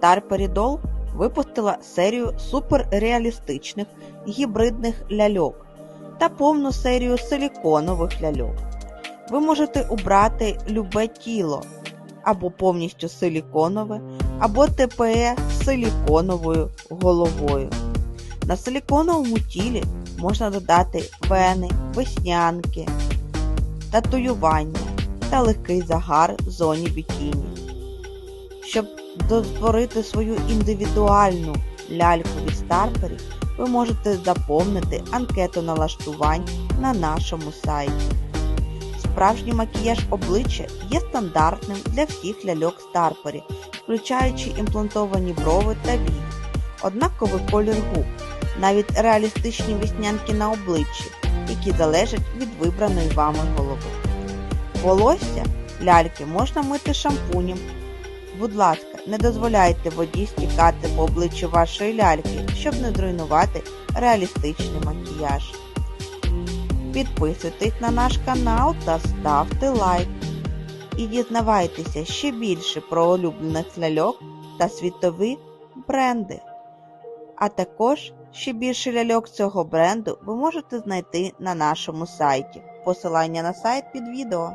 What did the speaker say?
Doll випустила серію суперреалістичних гібридних ляльок та повну серію силіконових ляльок. Ви можете обрати любе тіло або повністю силіконове, або ТПЕ з силіконовою головою. На силіконовому тілі можна додати вени, веснянки, татуювання та легкий загар в зоні бікіні. Щоб створити свою індивідуальну ляльку від Старпері, ви можете заповнити анкету налаштувань на нашому сайті. Справжній макіяж обличчя є стандартним для всіх ляльок Старпері, включаючи імплантовані брови та вії, однаковий колір губ, навіть реалістичні веснянки на обличчі, які залежать від вибраної вами голови. Волосся ляльки можна мити шампунем. Будь ласка, не дозволяйте воді стікати по обличчю вашої ляльки, щоб не зруйнувати реалістичний макіяж. Підписуйтесь на наш канал та ставте лайк. І дізнавайтеся ще більше про улюблених ляльок та світові бренди. А також ще більше ляльок цього бренду ви можете знайти на нашому сайті. Посилання на сайт під відео.